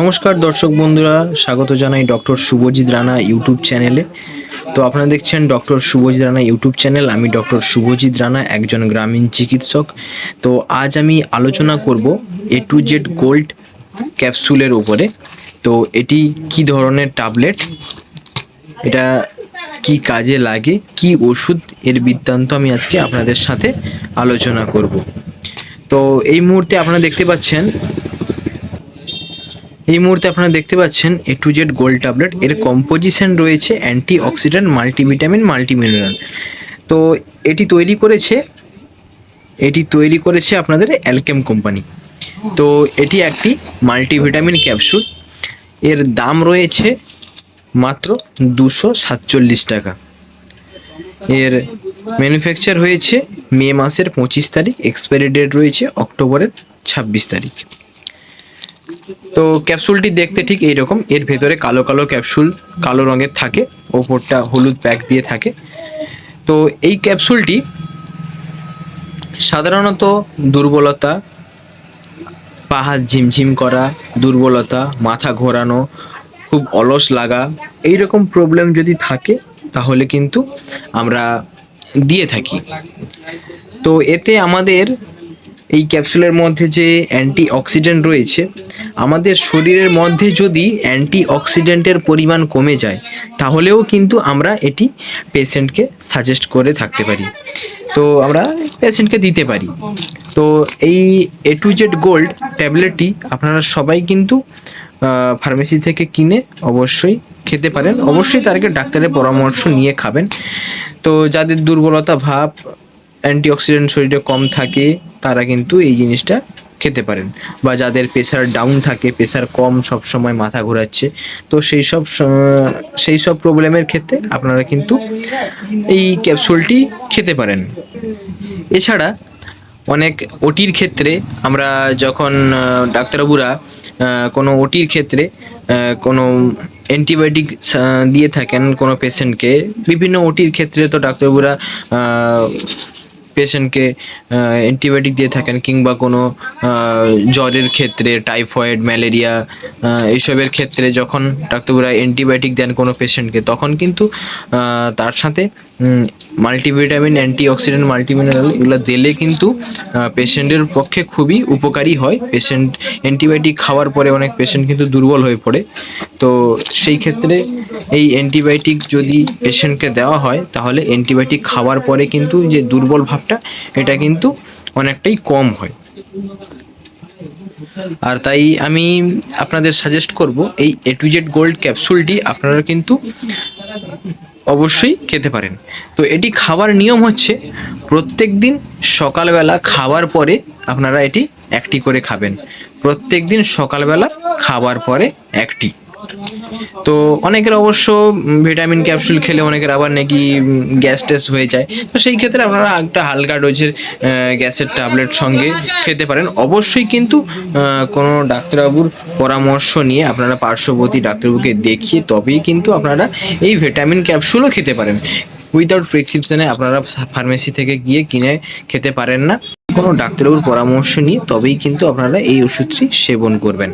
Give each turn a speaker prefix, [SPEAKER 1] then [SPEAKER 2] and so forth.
[SPEAKER 1] নমস্কার দর্শক বন্ধুরা, স্বাগত জানাই ডক্টর শুভজিৎ রানা ইউটিউব চ্যানেলে। তো আপনারা দেখছেন doctor Subhajit Rana YouTube channel. আমি ডক্টর শুভজিৎ রানা, একজন গ্রামীণ চিকিৎসক। তো আজ আমি আলোচনা করব এ টু জেড গোল্ড ক্যাপসুলের উপরে। তো এটি কি ধরনের ট্যাবলেট? এটা কি কাজে লাগে? কি ওষুধ? এর বৃত্তান্ত আমি আজকে আপনাদের সাথে আলোচনা করব। তো এই মুহূর্তে আপনারা দেখতে পাচ্ছেন এই মুহূর্তে আপনারা দেখতে পাচ্ছেন A to Z gold tablet এর কম্পোজিশন রয়েছে অ্যান্টি অক্সিডেন্ট মাল্টিভিটামিন মাল্টিমিনারেল তো এটি তৈরি করেছে, এটি তৈরি করেছে আপনাদের অ্যালকেম কোম্পানি তো এটি একটি মাল্টিভিটামিন ক্যাপসুল এর দাম রয়েছে মাত্র দুশো সাতচল্লিশ টাকা। এর ম্যানুফ্যাকচার হয়েছে মে মাসের পঁচিশ তারিখ এক্সপায়ারি ডেট রয়েছে অক্টোবরের ছাব্বিশ তারিখ। তো ক্যাপসুলটি দেখতে ঠিক এইরকম। এর ভেতরে কালো কালো ক্যাপসুল কালো রঙের থাকে, ওপরটা হলুদ প্যাক দিয়ে থাকে। তো এই ক্যাপসুলটি সাধারণত দুর্বলতা, পাহাড় ঝিমঝিম করা, দুর্বলতা, মাথা ঘোরানো, খুব অলস লাগা এই রকম প্রবলেম যদি থাকে, তাহলে কিন্তু আমরা দিয়ে থাকি। তো এতে আমাদের এই ক্যাপসুলের মধ্যে যে অ্যান্টি অক্সিডেন্ট রয়েছে, আমাদের শরীরের মধ্যে যদি অ্যান্টি অক্সিডেন্টের পরিমাণ কমে যায়, তাহলেও কিন্তু আমরা এটি পেশেন্টকে সাজেস্ট করে থাকতে পারি। তো আমরা পেশেন্টকে দিতে পারি। তো এই এ টু জেড গোল্ড ট্যাবলেটটি আপনারা সবাই কিন্তু ফার্মেসি থেকে কিনে অবশ্যই খেতে পারেন। অবশ্যই আগে ডাক্তারের পরামর্শ নিয়ে খাবেন। তো যাদের দুর্বলতা ভাব, অ্যান্টিঅক্সিডেন্ট শরীরে কম থাকে তারা কিন্তু এই জিনিসটা খেতে পারেন। বা যাদের প্রেশার ডাউন থাকে প্রেশার কম সব সময় মাথা ঘোরাচ্ছে, তো সেই সব সেই সব প্রবলেমের ক্ষেত্রে আপনারা কিন্তু এই ক্যাপসুলটি খেতে পারেন। এছাড়া অনেক ওটির ক্ষেত্রে আমরা যখন ডাক্তারবাবুরা কোনো ওটির ক্ষেত্রে কোনো অ্যান্টিবায়োটিক দিয়ে থাকেন কোনো পেশেন্টকে বিভিন্ন ওটির ক্ষেত্রে তো ডাক্তারবাবুরা পেশেন্টকে অ্যান্টিবায়োটিক দিয়ে থাকেন কিংবা কোনো জ্বরের ক্ষেত্রে টাইফয়েড ম্যালেরিয়া এইসবের ক্ষেত্রে যখন ডাক্তারবাবুরা অ্যান্টিবায়োটিক দেন কোনো পেশেন্টকে তখন কিন্তু তার সাথে মাল্টিভিটামিন অ্যান্টি অক্সিডেন্ট মাল্টিমিনারেল এগুলো দিলে কিন্তু পেশেন্টের পক্ষে খুবই উপকারী হয়। পেশেন্ট অ্যান্টিবায়োটিক খাওয়ার পরে অনেক পেশেন্ট কিন্তু দুর্বল হয়ে পড়ে। তো সেই ক্ষেত্রে এই অ্যান্টিবায়োটিক যদি পেশেন্টকে দেওয়া হয়, তাহলে অ্যান্টিবায়োটিক খাওয়ার পরে কিন্তু যে দুর্বল ভাবটা এটা কিন্তু অনেকটাই কম হয়। আর তাই আমি আপনাদের সাজেস্ট করব, এই এ টু জেড গোল্ড ক্যাপসুলটি আপনারা কিন্তু অবশ্যই খেতে পারেন। তো এটি খাবার নিয়ম হচ্ছে, প্রত্যেক দিন সকালবেলা খাবার পরে আপনারা এটি একটি করে খাবেন। প্রত্যেক দিন সকালবেলা খাবার পরে একটি। তো অনেকের অবশ্য ভিটামিন ক্যাপসুল খেলে অনেকের আবার নাকি গ্যাস ট্যাস হয়ে যায়। তো সেই ক্ষেত্রে আপনারা একটা হালকা ডোজের গ্যাসের ট্যাবলেট সঙ্গে খেতে পারেন। অবশ্যই কিন্তু কোনো ডাক্তারবাবুর পরামর্শ নিয়ে আপনারা পার্শ্ববর্তী ডাক্তারবাবুকে দেখিয়ে তবেই কিন্তু আপনারা এই ভিটামিন ক্যাপসুলও খেতে পারেন। উইদাউট প্রেসক্রিপশনে আপনারা ফার্মেসি থেকে গিয়ে কিনে খেতে পারেন না। কোনো ডাক্তারবাবুর পরামর্শ নিয়ে তবেই কিন্তু আপনারা এই ওষুধটি সেবন করবেন।